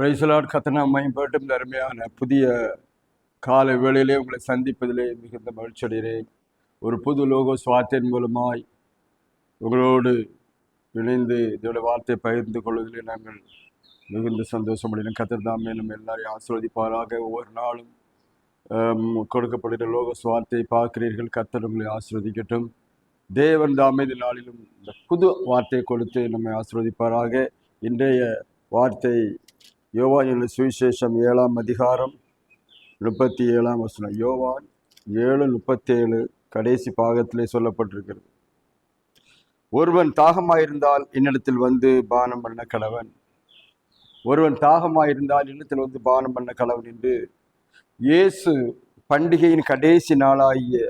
பிரைசலாட் கத்தனா மேம்பட்டும் இந்த அருமையான புதிய காலை வேளையிலே உங்களை சந்திப்பதிலே மிகுந்த மகிழ்ச்சி அடைகிறேன். ஒரு புது லோகோ சுவாத்தின் மூலமாய் உங்களோடு இணைந்து இதோட வார்த்தையை பகிர்ந்து கொள்வதிலே நாங்கள் மிகுந்த சந்தோஷமடைகிறோம் கத்தர் தான் மேலும் எல்லாரையும் ஆசிர்வதிப்பாராக. ஒவ்வொரு நாளும் கொடுக்கப்படுகிற லோக சுவார்த்தையை பார்க்கிறீர்கள். கத்தர் உங்களை ஆசிர்வதிக்கட்டும். தேவன் தாமே இந்த நாளிலும் இந்த புது வார்த்தையை கொடுத்து நம்மை ஆசிர்வதிப்பாராக. இன்றைய வார்த்தை யோவான் சுவிசேஷம் ஏழாம் அதிகாரம் முப்பத்தி ஏழாம் வசனம். யோவான் ஏழு முப்பத்தேழு கடைசி பாகத்திலே சொல்லப்பட்டிருக்கிறது. ஒருவன் தாகமாயிருந்தால் என்னிடத்தில் வந்து பானம் பண்ண கடவன் ஒருவன் தாகமாயிருந்தால் என்னிடத்தில் வந்து பானம் பண்ண கடவன் என்று இயேசு பண்டிகையின் கடைசி நாளாகிய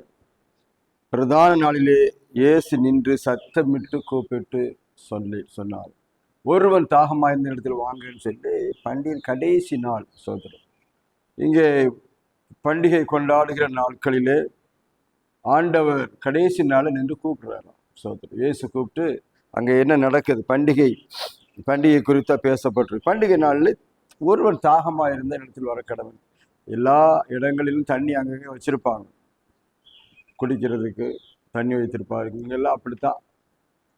பிரதான நாளிலே இயேசு நின்று சத்தமிட்டு கூப்பிட்டு சொல்லி சொன்னார். ஒருவன் தாகமாக இருந்த இடத்துல வாங்கன்னு சொல்லி பண்டிகையின் கடைசி நாள் சோதரம் இங்கே பண்டிகை கொண்டாடுகிற நாட்களிலே ஆண்டவர் கடைசி நாளை நின்று கூப்பிடுறாராம் சோதரம் இயேசு கூப்பிட்டு அங்கே என்ன நடக்குது? பண்டிகை பண்டிகை குறித்தா பேசப்பட்டிருக்கு பண்டிகை நாளில் ஒருவன் தாகமாக இருந்த இடத்தில் வர கடவுள். எல்லா இடங்களிலும் தண்ணி அங்கங்கே வச்சுருப்பாங்க. குடிக்கிறதுக்கு தண்ணி வைத்திருப்பாங்க இங்கெல்லாம் அப்படித்தான்.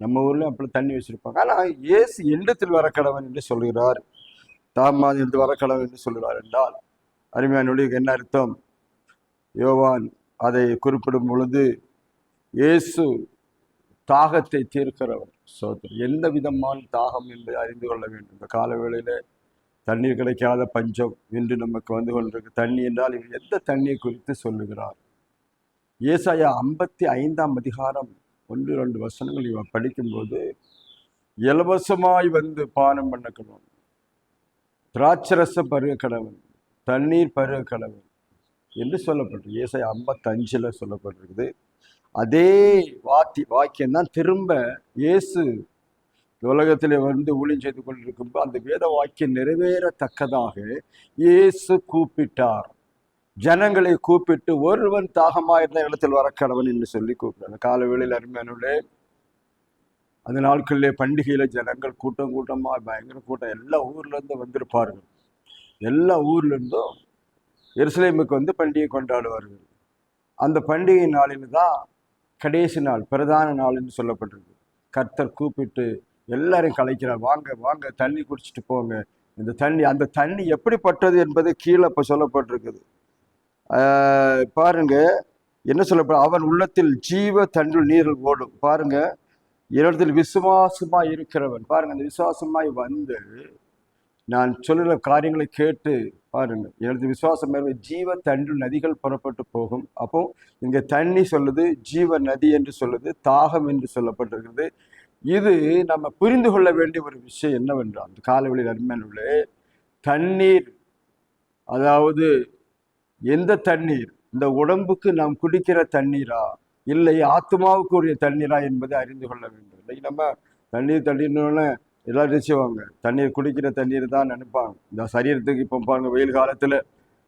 நம்ம ஊர்லயும் அப்படி தண்ணி வச்சிருப்பாங்க. ஆனால் இயேசு எண்ணத்தில் வர கடவன் என்று சொல்கிறார். தாகமாக இருந்து வர கடவன் என்று சொல்கிறார் என்றால் அருமையானுடைய என்ன அர்த்தம்? யோவான் அதை குறிப்பிடும் பொழுது இயேசு தாகத்தை தீர்க்கிறவர் சோதர். எந்த விதமான தாகம் என்று அறிந்து கொள்ள வேண்டும். இந்த கால வேளையில தண்ணீர் கிடைக்காத பஞ்சம் என்று நமக்கு வந்து கொண்டிருக்கு. தண்ணி என்றால் எந்த தண்ணியை குறித்து சொல்லுகிறார்? ஏசாயா ஐம்பத்தி ஐந்தாம் அதிகாரம் ஒன்று ரெண்டு வசனங்கள் இவன் படிக்கும்போது இலவசமாய் வந்து பானம் பண்ண திராட்சரச பருக கடவன் தண்ணீர் பருக கடவன் என்று சொல்லப்பட்டிருக்கு. ஏசாயா ஐம்பத்தஞ்சில் சொல்லப்பட்டிருக்குது. அதே வாத்தி வாக்கியம் தான் திரும்ப இயேசு உலகத்தில் வந்து ஊழியம் செய்து கொண்டிருக்கும்போது அந்த வேத வாக்கியம் நிறைவேறத்தக்கதாக இயேசு கூப்பிட்டார். ஜனங்களை கூப்பிட்டு ஒருவன் தாகமாயிருந்த இடத்தில் வர என்று சொல்லி கூப்பிட்டார் கால வேளையில் அருமையானுள்ளே அந்த நாட்களிலே பண்டிகையில ஜனங்கள் கூட்டம் கூட்டமாக பயங்கர கூட்டம் எல்லா ஊர்லேருந்து வந்திருப்பார்கள். எல்லா ஊர்லேருந்தும் எருசலேமுக்கு வந்து பண்டிகை கொண்டாடுவார்கள். அந்த பண்டிகை நாளில் தான் கடைசி நாள் பிரதான நாள் என்று சொல்லப்பட்டிருக்கு. கர்த்தர் கூப்பிட்டு எல்லாரையும் கலைக்கிறார். வாங்க வாங்க தண்ணி குடிச்சிட்டு போங்க. இந்த தண்ணி அந்த தண்ணி எப்படிப்பட்டது என்பது கீழே இப்போ சொல்லப்பட்டிருக்குது. பாருங்க. என்ன சொல்லப்பட அவன் உள்ளத்தில் ஜீவ தண்ணீர் நீர்கள் ஓடும். பாருங்க. என்னிடத்தில் விசுவாசமாய் இருக்கிறவன். பாருங்க அந்த விசுவாசமாய் வந்து நான் சொல்லுற காரியங்களை கேட்டு பாருங்க. எனது விசுவாசம் மேலே ஜீவ தண்டு நதிகள் புறப்பட்டு போகும். அப்போ இங்கே தண்ணி சொல்லுது ஜீவ நதி என்று சொல்லுது தாகம் என்று சொல்லப்பட்டிருக்கிறது. இது நம்ம புரிந்து கொள்ள வேண்டிய ஒரு விஷயம் என்னவென்றால் அந்த காலவெளி நன்மையிலே தண்ணீர் அதாவது எந்த தண்ணீர்? இந்த உடம்புக்கு நாம் குடிக்கிற தண்ணீரா? இல்லை ஆத்மாவுக்கு உரிய தண்ணீரா என்பதை அறிந்து கொள்ள வேண்டும். இன்னைக்கு நம்ம தண்ணீர் தண்ணீர்னு எல்லாரும் செய்வாங்க தண்ணீர் குடிக்கிற தண்ணீர் தான் நினைப்பாங்க. இந்த சரீரத்துக்கு இப்போ பாருங்க வெயில் காலத்தில்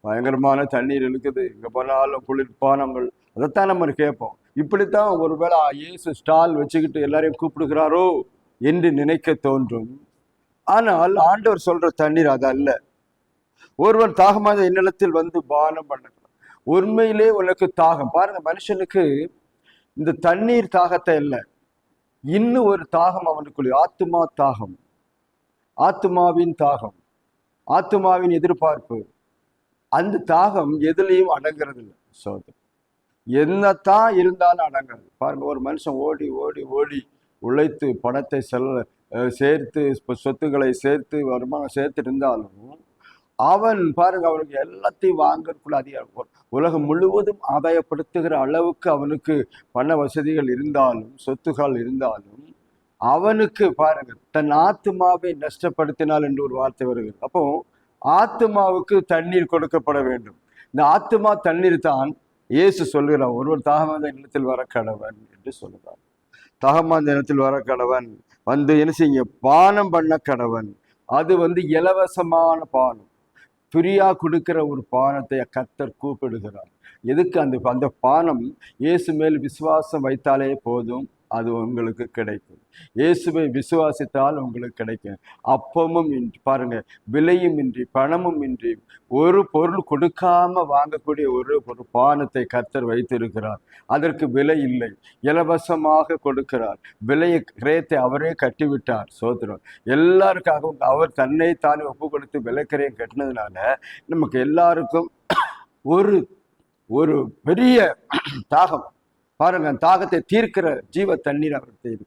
பயங்கரமான தண்ணீர் இழுக்குது. இங்கே போனாலும் குளிர்பானங்கள். அதைத்தான் நம்ம கேட்போம். இப்படித்தான் ஒருவேளை இயேசு ஸ்டால் வச்சுக்கிட்டு எல்லாரையும் கூப்பிடுகிறாரோ என்று நினைக்க தோன்றும். ஆனால் ஆண்டவர் சொல்ற தண்ணீர் அது அல்ல. ஒருவன் தாகமாக என்னிடத்தில் வந்து பானம் பண்ணட்டும். உண்மையிலே உனக்கு தாகம். பாருங்க மனுஷனுக்கு இந்த தண்ணீர் தாகத்தை இல்லை இன்னும் ஒரு தாகம் அவனுக்குள்ளே ஆத்துமா தாகம். ஆத்துமாவின் தாகம். ஆத்துமாவின் எதிர்பார்ப்பு. அந்த தாகம் எதுலேயும் அடங்கிறது இல்லை சோதம் என்னத்தான் இருந்தாலும் அடங்காது. பாருங்க ஒரு மனுஷன் ஓடி ஓடி ஓடி உழைத்து பணத்தை செல்ல சேர்த்து சொத்துக்களை சேர்த்து வருமானம் சேர்த்து இருந்தாலும் அவன் பாருங்க அவனுக்கு எல்லாத்தையும் வாங்கறதுக்குள்ள அதிகாரம் உலகம் முழுவதும் ஆதாயப்படுத்துகிற அளவுக்கு அவனுக்கு பண வசதிகள் இருந்தாலும் சொத்துகள் இருந்தாலும் அவனுக்கு பாருங்க தன் ஆத்மாவை நஷ்டப்படுத்தினால் என்று ஒரு வார்த்தை வருகிறது. அப்போ ஆத்மாவுக்கு தண்ணீர் கொடுக்கப்பட வேண்டும். இந்த ஆத்மா தண்ணீர் தான் இயேசு சொல்கிறான் ஒருவர் தாகமாந்த இனத்தில் வர கடவன் என்று சொல்கிறார் தாகமாந்த இனத்தில் வர கடவன் வந்து என்ன செய்யுங்க? பானம் பண்ண கடவன். அது வந்து இலவசமான பானம். ஃப்ரீயாக கொடுக்கிற ஒரு பானத்தை கத்தர் கூப்பிடுகிறார். எதுக்கு அந்த அந்த பானம்? இயேசு மேல் விசுவாசம் வைத்தாலே போதும். அது உங்களுக்கு கிடைக்கும். இயேசுவை விசுவாசித்தால் உங்களுக்கு கிடைக்கும். அப்பமும் இன்றி பாருங்க விலையும் இன்றி பணமும் இன்றி ஒரு பொருள் கொடுக்காம வாங்கக்கூடிய ஒரு ஒரு பானத்தை கர்த்தர் வைத்திருக்கிறார். அதற்கு விலை இல்லை. இலவசமாக கொடுக்கிறார். விலையை கிரயத்தை அவரே கட்டிவிட்டார். சோதரம் எல்லாருக்காகவும் அவர் தன்னை தானே ஒப்பு கொடுத்து விலைக்கரையும் கட்டினதுனால நமக்கு எல்லாருக்கும் ஒரு ஒரு பெரிய தாகம். பாருங்க தாகத்தை தீர்க்கிற ஜீவ தண்ணீர் அவர்கிட்ட இருக்கு.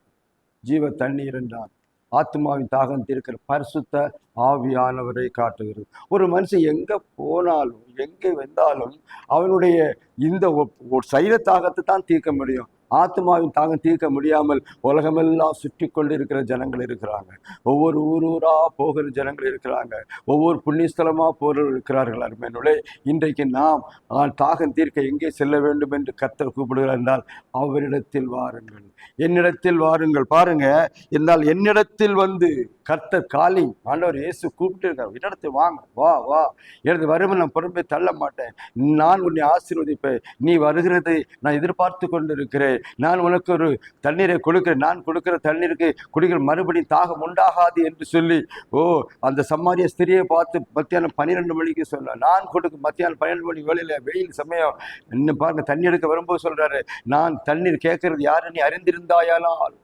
ஜீவ தண்ணீர் என்றால் ஆத்மாவின் தாகம் தீர்க்கிற பரிசுத்த ஆவியானவரை காட்டுகிறது. ஒரு மனுஷன் எங்க போனாலும் எங்கே வந்தாலும் அவனுடைய இந்த ஒ- சைர தாகத்தை தான் தீர்க்க முடியும். ஆத்மாவின் தாகம் தீர்க்க முடியாமல் உலகமெல்லாம் சுற்றி கொண்டு இருக்கிற ஜனங்கள் இருக்கிறாங்க. ஒவ்வொரு ஊர் போகிற ஜனங்கள் இருக்கிறாங்க. ஒவ்வொரு புண்ணியஸ்தலமாக போகிற இருக்கிறார்கள் அருமையினுடைய இன்றைக்கு நாம் ஆ, தாகம் தீர்க்க எங்கே செல்ல வேண்டும் என்று கத்தர் கூப்பிடுகிறார் என்றால் அவரிடத்தில் வாருங்கள். என்னிடத்தில் வாருங்கள். பாருங்க என்றால் என்னிடத்தில் வந்து கர்த்தர் காலி ஆண்டவர் இயேசு கூப்பிட்டு இருக்கார் வாங்க வா வா. எனது வறுமை நான் பொறுப்பை தள்ள மாட்டேன். நான் உன்னை ஆசீர்வதிப்பேன். நீ வருகிறதை நான் எதிர்பார்த்து கொண்டிருக்கிறேன். நான் உனக்கு ஒரு தண்ணீரை கொடுக்கிறேன். நான் கொடுக்கிற தண்ணீருக்கு குடிக்கிற மறுபடி தாகம் உண்டாகாது என்று சொல்லி ஓ அந்த சம்மாரிய ஸ்திரியை பார்த்து மத்தியானம் பன்னிரெண்டு மணிக்கு சொல்ல நான் கொடுக்க மத்தியானம் பன்னிரெண்டு மணி வேலையில் வெயில் சமயம் இன்னும் பாருங்க தண்ணி எடுக்க வரும்போது சொல்கிறாரு நான் தண்ணீர் கேட்கறது யாரு நீ அறிந்திருந்தாயானால்.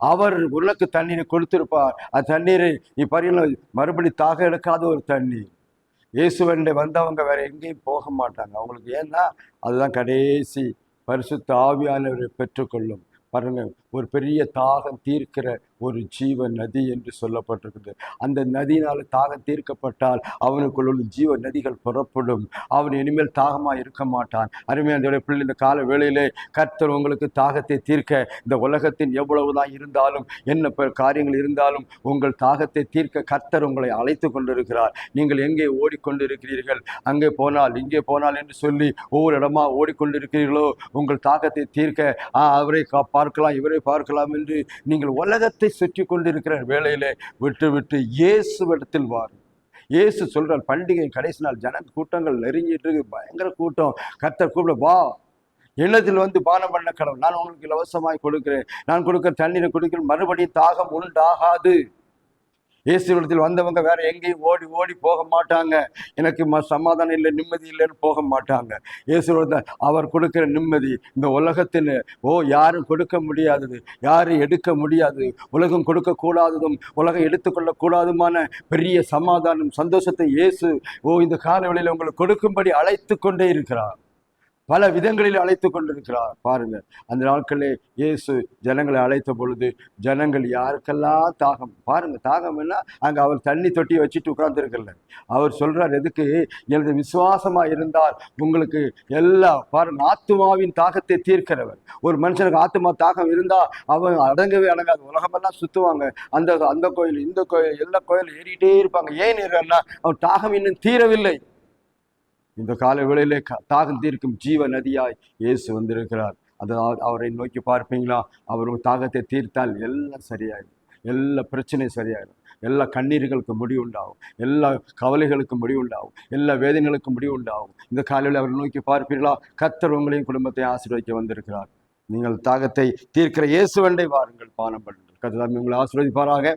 அவர் உனக்கு தண்ணீரை கொடுத்திருப்பார். அந்த தண்ணீரை நீ பரியல மறுபடி தாக எடுக்காத ஒரு தண்ணீர். இயேசுவண்டை வந்தவங்க வேற எங்கேயும் போக மாட்டாங்க. அவங்களுக்கு ஏன்னா அதுதான் கடைசி பரிசுத்த ஆவியானவரை பெற்றுக்கொள்ளும். பாருங்கள் ஒரு பெரிய தாகம் தீர்க்கிற ஒரு ஜீவ நதி என்று சொல்லப்பட்டிருக்குது. அந்த நதியினால் தாகம் தீர்க்கப்பட்டால் அவனுக்குள் உள்ள ஜீவ நதிகள் புறப்படும். அவன் இனிமேல் தாகமாக இருக்க மாட்டான். அருமையான பிள்ளை இந்த கால வேளையிலே கர்த்தர் உங்களுக்கு தாகத்தை தீர்க்க இந்த உலகத்தின் எவ்வளவுதான் இருந்தாலும் என்ன ப- காரியங்கள் இருந்தாலும் உங்கள் தாகத்தை தீர்க்க கர்த்தர் உங்களை அழைத்து கொண்டிருக்கிறார். நீங்கள் எங்கே ஓடிக்கொண்டு இருக்கிறீர்கள் அங்கே போனால் இங்கே போனால் என்று சொல்லி ஒவ்வொரு இடமா ஓடிக்கொண்டிருக்கிறீர்களோ? உங்கள் தாகத்தை தீர்க்க அவரை கா- பார்க்கலாம். இவரை பார்க்கலாம் என்று நீங்கள் உலகத்தை சுற்றி கொண்டிருக்கிற வேலையிலே விட்டு விட்டு இயேசுவிடத்தில் வாருங்கள் இயேசு சொல்கிறார் பண்டிகை கடைசி நாள் ஜன கூட்டங்கள் நெருங்கிட்டு இருக்கு பயங்கர கூட்டம். கத்த கூப்பிட வா. எண்ணத்தில் வந்து பானம் பண்ண கடவுள். நான் உங்களுக்கு இலவசமாய் கொடுக்கிறேன். நான் கொடுக்கிற தண்ணீரை கொடுக்கிறேன். மறுபடியும் தாகம் உண்டாகாது. இயேசுவிடத்தில் வந்தவங்க வேற எங்கேயும் ஓடி ஓடி போக மாட்டாங்க. எனக்கு ம சமாதானம் இல்லை நிம்மதி இல்லைன்னு போக மாட்டாங்க. இயேசுவிட அவர் கொடுக்குற நிம்மதி இந்த உலகத்தில் ஓ யாரும் கொடுக்க முடியாதது யாரும் எடுக்க முடியாது. உலகம் கொடுக்கக்கூடாததும் உலகம் எடுத்துக்கொள்ளக்கூடாதுமான பெரிய சமாதானம் சந்தோஷத்தை இயேசு ஓ இந்த காலவெளியில் உங்களுக்கு கொடுக்கும்படி அழைத்து கொண்டே இருக்கிறார். பல விதங்களில் அழைத்து கொண்டிருக்கிறார். பாருங்க அந்த நாட்களே இயேசு ஜனங்களை அழைத்த பொழுது ஜனங்கள் யாருக்கெல்லாம் தாகம் பாருங்க தாகம் என்ன? அங்க அவர் தண்ணி தொட்டியை வச்சுட்டு உட்கார்ந்துருக்கல அவர் சொல்றார் எதுக்கு? எனது விசுவாசமா இருந்தால் உங்களுக்கு எல்லா பாருங்க ஆத்மாவின் தாகத்தை தீர்க்கிறவர். ஒரு மனுஷனுக்கு ஆத்மா தாகம் இருந்தா அவன் அடங்கவே அடங்காது. உலகமெல்லாம் சுத்துவாங்க. அந்த அந்த கோயில் இந்த கோயில் எல்லா கோயிலும் ஏறிட்டே இருப்பாங்க. ஏன் ஏறன்னா அவன் தாகம் இன்னும் தீரவில்லை. இந்த கால வேளையிலே க- தாகம் தீர்க்கும் ஜீவ நதியாய் இயேசு வந்திருக்கிறார். அதாவது அவரை நோக்கி பார்ப்பீங்களா? அவர் தாகத்தை தீர்த்தால் எல்லாம் சரியாயிடும் எல்லா பிரச்சனையும் சரியாயிடும் எல்லா கண்ணீர்களுக்கு முடிவு உண்டாகும் எல்லா கவலைகளுக்கும் முடிவு உண்டாகும் எல்லா வேதனைகளுக்கும் முடிவு உண்டாகும் இந்த காலையில் அவரை நோக்கி பார்ப்பீர்களா? கத்தர் உங்களையும் குடும்பத்தை ஆசீர்வதிக்க வந்திருக்கிறார். நீங்கள் தாகத்தை தீர்க்கிற இயேசுவண்டை வாருங்கள். பானம் பண்ணுங்கள். கத்ததாமி உங்களை ஆசீர்வதிப்பாராக.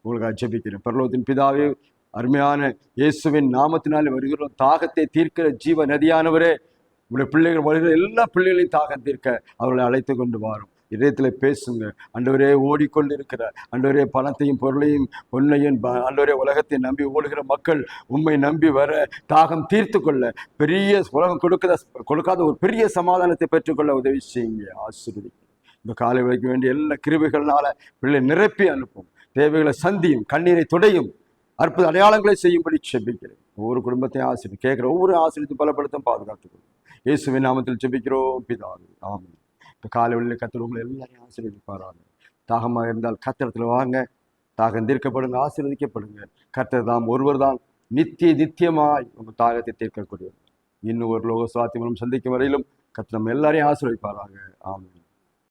உங்களுக்கு அச்சபிக்கிறேன் பரலோகத்தின் பிதாவே அருமையான இயேசுவின் நாமத்தினாலே வருகிறோம். தாகத்தை தீர்க்கிற ஜீவ நதியானவரே உங்களுடைய பிள்ளைகள் வருகிற எல்லா பிள்ளைகளையும் தாகம் தீர்க்க அவர்களை அழைத்து கொண்டு வாரும். இதயத்தில் பேசுங்க அண்டவரே ஓடிக்கொண்டிருக்கிற அண்டவரே பணத்தையும் பொருளையும் பொன்னையும் ப- அண்டவரே உலகத்தை நம்பி ஓடுகிற மக்கள் உண்மை நம்பி வர தாகம் தீர்த்து கொள்ள பெரிய உலகம் கொடுக்கிற கொடுக்காத ஒரு பெரிய சமாதானத்தை பெற்றுக்கொள்ள உதவி செய்யுங்க. ஆசிரியர் இந்த காலை வைக்க வேண்டிய எல்லா கிருபைகள்னால பிள்ளை நிரப்பி அனுப்பும். தேவைகளை சந்தியும் கண்ணீரை துடையும். அற்புத அடையாளங்களை செய்யும்படி செபிக்கிறேன். ஒவ்வொரு குடும்பத்தையும் ஆசிரியர் கேட்குற ஒவ்வொரு ஆசிரியத்தை பலப்படுத்தும் பாதுகாத்துக்கணும் இயேசுவின் நாமத்தில் செபிக்கிறோம் பிதாவே. ஆமாம் இப்போ காலை கத்தர் உங்களை எல்லாரையும் ஆசீர்வதிப்பாராங்க தாகமாக இருந்தால் கத்திரத்தில் வாங்க. தாகம் தீர்க்கப்படுங்க ஆசீர்வதிக்கப்படுங்க. கர்த்தர் தாம் ஒருவர் தான். நித்திய நித்தியமாய் உங்கள் தாகத்தை தீர்க்கக்கூடியவர். இன்னும் ஒரு லோக சுவாத்தி மூலம் சந்திக்கும் வரையிலும் கர்த்தர் நம்ம எல்லாரையும் ஆசீர்வதிப்பாராங்க ஆமாம்